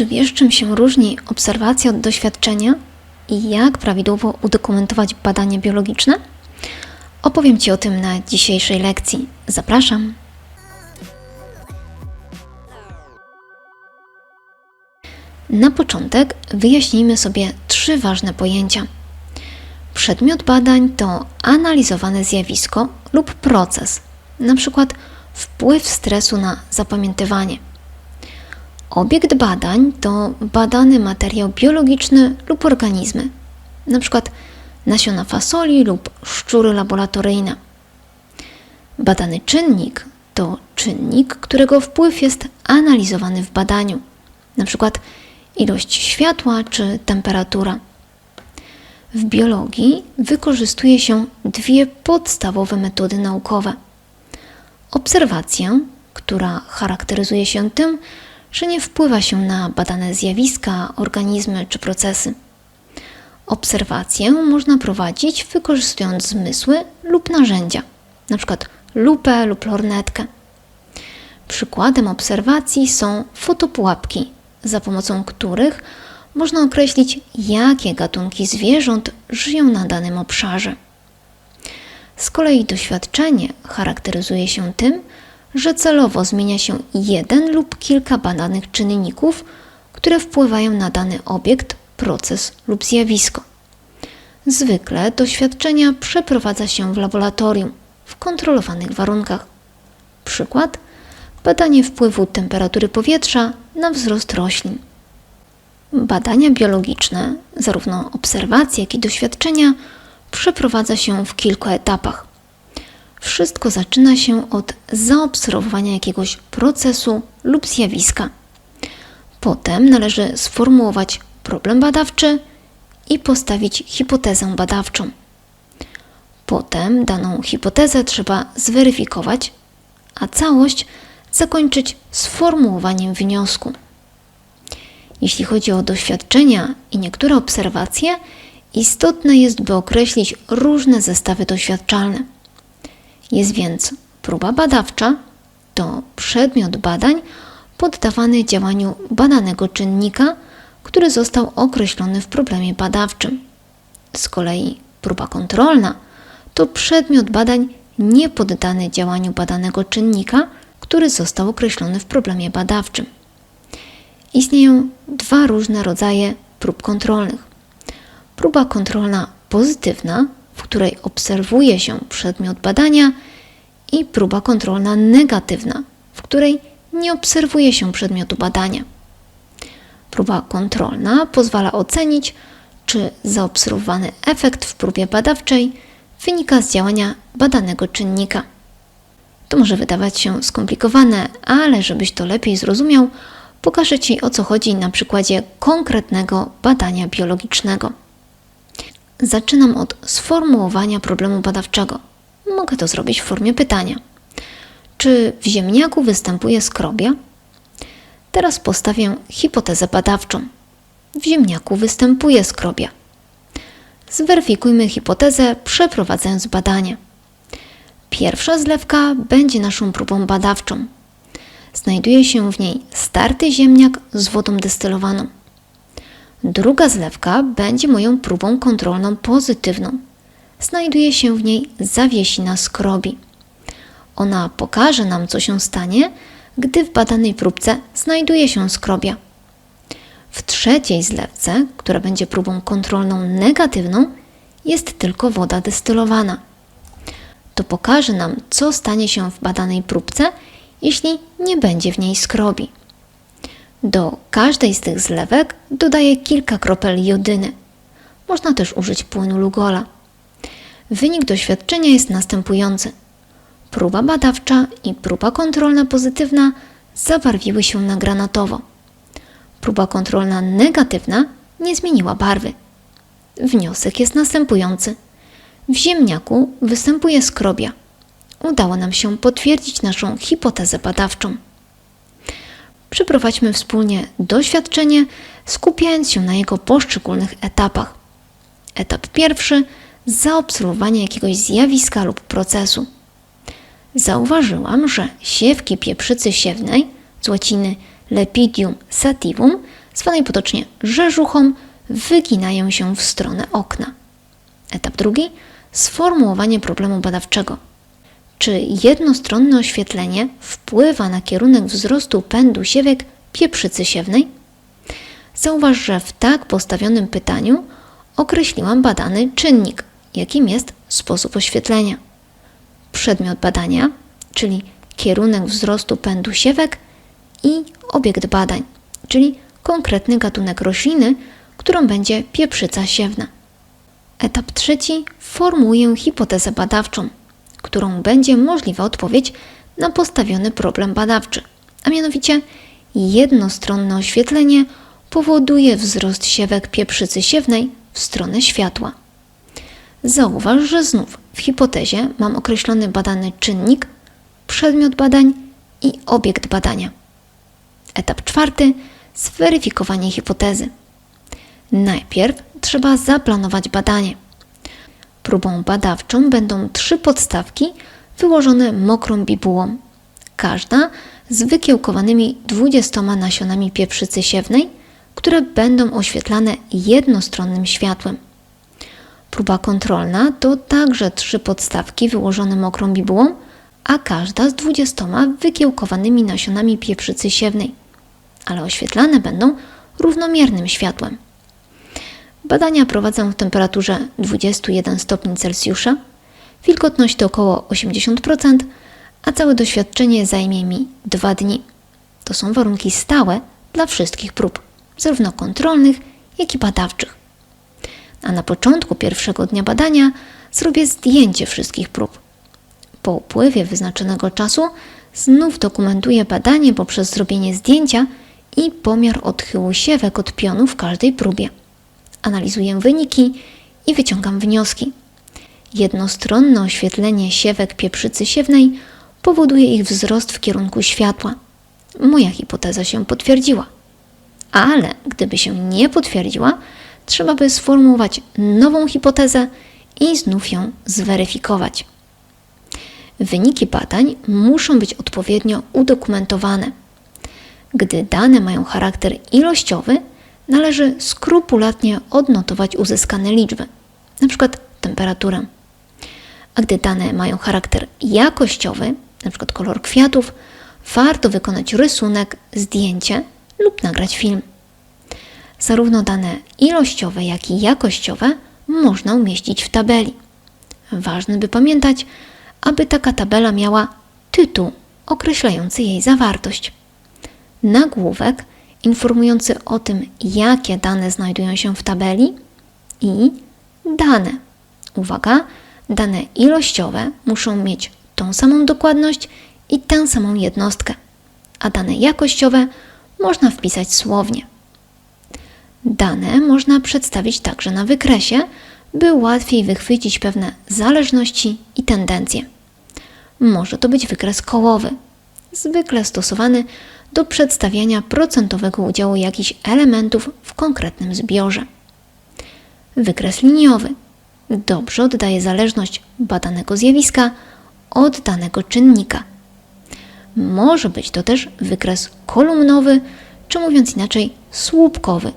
Czy czym się różni obserwacja od doświadczenia i jak prawidłowo udokumentować badania biologiczne? Opowiem Ci o tym na dzisiejszej lekcji. Zapraszam. Na początek wyjaśnijmy sobie trzy ważne pojęcia. Przedmiot badań to analizowane zjawisko lub proces, np. wpływ stresu na zapamiętywanie. Obiekt badań to badany materiał biologiczny lub organizmy, np. nasiona fasoli lub szczury laboratoryjne. Badany czynnik to czynnik, którego wpływ jest analizowany w badaniu, np. ilość światła czy temperatura. W biologii wykorzystuje się dwie podstawowe metody naukowe. Obserwację, która charakteryzuje się tym, że nie wpływa się na badane zjawiska, organizmy czy procesy. Obserwację można prowadzić wykorzystując zmysły lub narzędzia, np. lupę lub lornetkę. Przykładem obserwacji są fotopułapki, za pomocą których można określić, jakie gatunki zwierząt żyją na danym obszarze. Z kolei doświadczenie charakteryzuje się tym, że celowo zmienia się jeden lub kilka badanych czynników, które wpływają na dany obiekt, proces lub zjawisko. Zwykle doświadczenia przeprowadza się w laboratorium w kontrolowanych warunkach. Przykład: badanie wpływu temperatury powietrza na wzrost roślin. Badania biologiczne, zarówno obserwacje, jak i doświadczenia, przeprowadza się w kilku etapach. Wszystko zaczyna się od zaobserwowania jakiegoś procesu lub zjawiska. Potem należy sformułować problem badawczy i postawić hipotezę badawczą. Potem daną hipotezę trzeba zweryfikować, a całość zakończyć sformułowaniem wniosku. Jeśli chodzi o doświadczenia i niektóre obserwacje, istotne jest, by określić różne zestawy doświadczalne. Jest więc próba badawcza, to przedmiot badań poddawany działaniu badanego czynnika, który został określony w problemie badawczym. Z kolei próba kontrolna to przedmiot badań niepoddany działaniu badanego czynnika, który został określony w problemie badawczym. Istnieją dwa różne rodzaje prób kontrolnych. Próba kontrolna pozytywna, w której obserwuje się przedmiot badania, i próba kontrolna negatywna, w której nie obserwuje się przedmiotu badania. Próba kontrolna pozwala ocenić, czy zaobserwowany efekt w próbie badawczej wynika z działania badanego czynnika. To może wydawać się skomplikowane, ale żebyś to lepiej zrozumiał, pokażę Ci o co chodzi na przykładzie konkretnego badania biologicznego. Zaczynam od sformułowania problemu badawczego. Mogę to zrobić w formie pytania. Czy w ziemniaku występuje skrobia? Teraz postawię hipotezę badawczą. W ziemniaku występuje skrobia. Zweryfikujmy hipotezę, przeprowadzając badanie. Pierwsza zlewka będzie naszą próbą badawczą. Znajduje się w niej starty ziemniak z wodą destylowaną. Druga zlewka będzie moją próbą kontrolną pozytywną. Znajduje się w niej zawiesina skrobi. Ona pokaże nam, co się stanie, gdy w badanej próbce znajduje się skrobia. W trzeciej zlewce, która będzie próbą kontrolną negatywną, jest tylko woda destylowana. To pokaże nam, co stanie się w badanej próbce, jeśli nie będzie w niej skrobi. Do każdej z tych zlewek dodaję kilka kropel jodyny. Można też użyć płynu Lugola. Wynik doświadczenia jest następujący. Próba badawcza i próba kontrolna pozytywna zabarwiły się na granatowo. Próba kontrolna negatywna nie zmieniła barwy. Wniosek jest następujący. W ziemniaku występuje skrobia. Udało nam się potwierdzić naszą hipotezę badawczą. Przeprowadźmy wspólnie doświadczenie, skupiając się na jego poszczególnych etapach. Etap pierwszy zaobserwowanie jakiegoś zjawiska lub procesu. Zauważyłam, że siewki pieprzycy siewnej z łaciny Lepidium sativum zwanej potocznie rzeżuchą, wyginają się w stronę okna. Etap drugi sformułowanie problemu badawczego. Czy jednostronne oświetlenie wpływa na kierunek wzrostu pędu siewek pieprzycy siewnej? Zauważ, że w tak postawionym pytaniu określiłam badany czynnik, jakim jest sposób oświetlenia. Przedmiot badania, czyli kierunek wzrostu pędu siewek i obiekt badań, czyli konkretny gatunek rośliny, którą będzie pieprzyca siewna. Etap trzeci formułuję hipotezę badawczą, którą będzie możliwa odpowiedź na postawiony problem badawczy, a mianowicie jednostronne oświetlenie powoduje wzrost siewek pieprzycy siewnej w stronę światła. Zauważ, że znów w hipotezie mam określony badany czynnik, przedmiot badań i obiekt badania. Etap czwarty zweryfikowanie hipotezy. Najpierw trzeba zaplanować badanie. Próbą badawczą będą trzy podstawki wyłożone mokrą bibułą, każda z wykiełkowanymi 20 nasionami pieprzycy siewnej, które będą oświetlane jednostronnym światłem. Próba kontrolna to także trzy podstawki wyłożone mokrą bibułą, a każda z 20 wykiełkowanymi nasionami pieprzycy siewnej, ale oświetlane będą równomiernym światłem. Badania prowadzę w temperaturze 21 stopni Celsjusza, wilgotność to około 80%, a całe doświadczenie zajmie mi 2 dni. To są warunki stałe dla wszystkich prób, zarówno kontrolnych, jak i badawczych. A na początku pierwszego dnia badania zrobię zdjęcie wszystkich prób. Po upływie wyznaczonego czasu znów dokumentuję badanie poprzez zrobienie zdjęcia i pomiar odchyłu siewek od pionu w każdej próbie analizuję wyniki i wyciągam wnioski. Jednostronne oświetlenie siewek pieprzycy siewnej powoduje ich wzrost w kierunku światła. Moja hipoteza się potwierdziła. Ale gdyby się nie potwierdziła, trzeba by sformułować nową hipotezę i znów ją zweryfikować. Wyniki badań muszą być odpowiednio udokumentowane. Gdy dane mają charakter ilościowy, należy skrupulatnie odnotować uzyskane liczby, np. temperaturę. A gdy dane mają charakter jakościowy, np. kolor kwiatów, warto wykonać rysunek, zdjęcie lub nagrać film. Zarówno dane ilościowe, jak i jakościowe można umieścić w tabeli. Ważne by pamiętać, aby taka tabela miała tytuł określający jej zawartość. Nagłówek informujący o tym, jakie dane znajdują się w tabeli i dane. Uwaga, dane ilościowe muszą mieć tą samą dokładność i tę samą jednostkę, a dane jakościowe można wpisać słownie. Dane można przedstawić także na wykresie, by łatwiej wychwycić pewne zależności i tendencje. Może to być wykres kołowy, zwykle stosowany do przedstawiania procentowego udziału jakichś elementów w konkretnym zbiorze. Wykres liniowy dobrze oddaje zależność badanego zjawiska od danego czynnika. Może być to też wykres kolumnowy, czy mówiąc inaczej, słupkowy,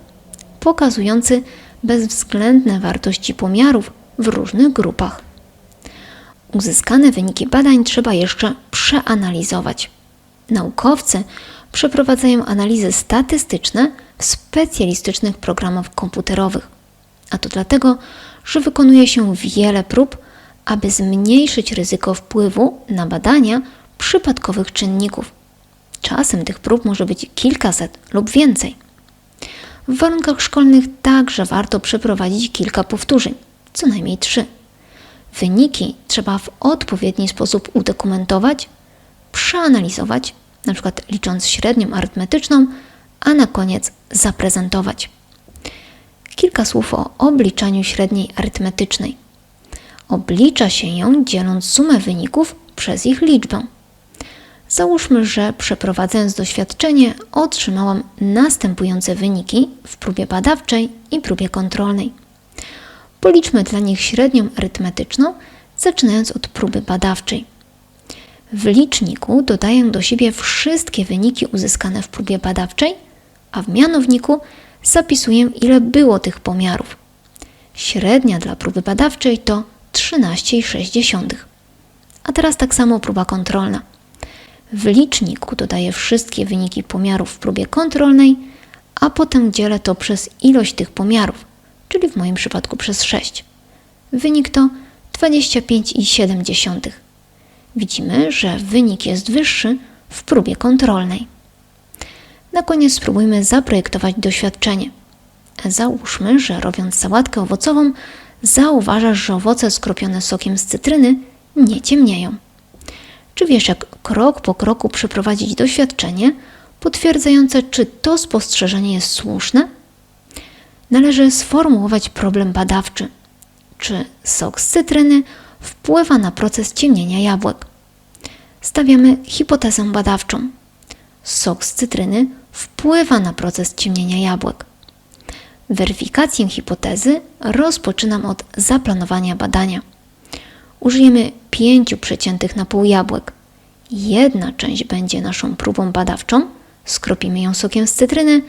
pokazujący bezwzględne wartości pomiarów w różnych grupach. Uzyskane wyniki badań trzeba jeszcze przeanalizować. Naukowcy przeprowadzają analizy statystyczne w specjalistycznych programach komputerowych. A to dlatego, że wykonuje się wiele prób, aby zmniejszyć ryzyko wpływu na badania przypadkowych czynników. Czasem tych prób może być kilkaset lub więcej. W warunkach szkolnych także warto przeprowadzić kilka powtórzeń, co najmniej trzy. Wyniki trzeba w odpowiedni sposób udokumentować, przeanalizować na przykład licząc średnią arytmetyczną, a na koniec zaprezentować. Kilka słów o obliczaniu średniej arytmetycznej. Oblicza się ją dzieląc sumę wyników przez ich liczbę. Załóżmy, że przeprowadzając doświadczenie otrzymałam następujące wyniki w próbie badawczej i próbie kontrolnej. Policzmy dla nich średnią arytmetyczną, zaczynając od próby badawczej. W liczniku dodaję do siebie wszystkie wyniki uzyskane w próbie badawczej a w mianowniku zapisuję, ile było tych pomiarów. Średnia dla próby badawczej to 13,6. A teraz tak samo próba kontrolna. W liczniku dodaję wszystkie wyniki pomiarów w próbie kontrolnej, a potem dzielę to przez ilość tych pomiarów, czyli w moim przypadku przez 6. Wynik to 25,7. Widzimy, że wynik jest wyższy w próbie kontrolnej. Na koniec spróbujmy zaprojektować doświadczenie. Załóżmy, że robiąc sałatkę owocową, zauważasz, że owoce skropione sokiem z cytryny nie ciemnieją. Czy wiesz, jak krok po kroku przeprowadzić doświadczenie potwierdzające, czy to spostrzeżenie jest słuszne? Należy sformułować problem badawczy. Czy sok z cytryny wpływa na proces ciemnienia jabłek? Stawiamy hipotezę badawczą. Sok z cytryny wpływa na proces ciemnienia jabłek. Weryfikację hipotezy rozpoczynam od zaplanowania badania. Użyjemy pięciu przeciętych na pół jabłek. Jedna część będzie naszą próbą badawczą, skropimy ją sokiem z cytryny,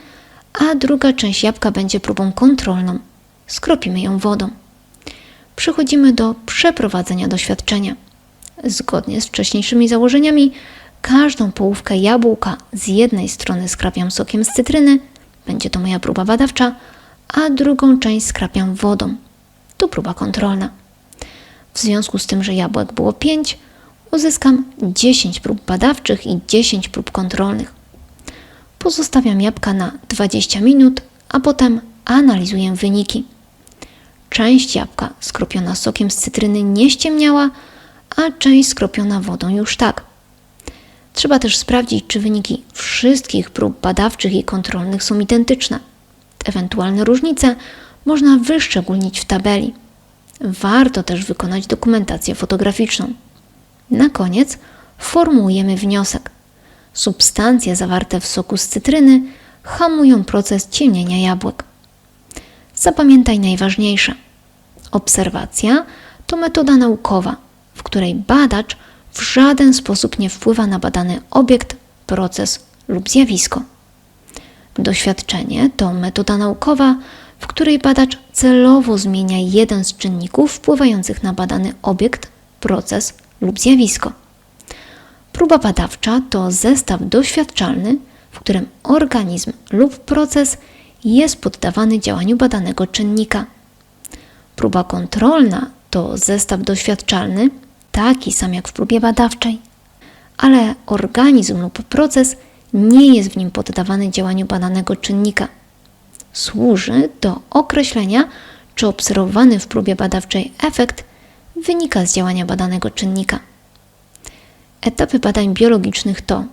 a druga część jabłka będzie próbą kontrolną, skropimy ją wodą. Przechodzimy do przeprowadzenia doświadczenia. Zgodnie z wcześniejszymi założeniami, każdą połówkę jabłka z jednej strony skrapiam sokiem z cytryny, będzie to moja próba badawcza, a drugą część skrapiam wodą. To próba kontrolna. W związku z tym, że jabłek było 5, uzyskam 10 prób badawczych i 10 prób kontrolnych. Pozostawiam jabłka na 20 minut, a potem analizuję wyniki. Część jabłka skropiona sokiem z cytryny nie ściemniała, a część skropiona wodą już tak. Trzeba też sprawdzić, czy wyniki wszystkich prób badawczych i kontrolnych są identyczne. Ewentualne różnice można wyszczególnić w tabeli. Warto też wykonać dokumentację fotograficzną. Na koniec formułujemy wniosek. Substancje zawarte w soku z cytryny hamują proces ciemnienia jabłek. Zapamiętaj najważniejsze. Obserwacja to metoda naukowa, w której badacz w żaden sposób nie wpływa na badany obiekt, proces lub zjawisko. Doświadczenie to metoda naukowa, w której badacz celowo zmienia jeden z czynników wpływających na badany obiekt, proces lub zjawisko. Próba badawcza to zestaw doświadczalny, w którym organizm lub proces jest poddawany działaniu badanego czynnika. Próba kontrolna to zestaw doświadczalny, taki sam jak w próbie badawczej, ale organizm lub proces nie jest w nim poddawany działaniu badanego czynnika. Służy do określenia, czy obserwowany w próbie badawczej efekt wynika z działania badanego czynnika. Etapy badań biologicznych to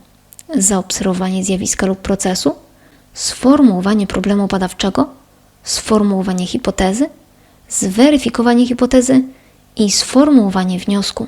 zaobserwowanie zjawiska lub procesu, sformułowanie problemu badawczego, sformułowanie hipotezy, zweryfikowanie hipotezy i sformułowanie wniosku.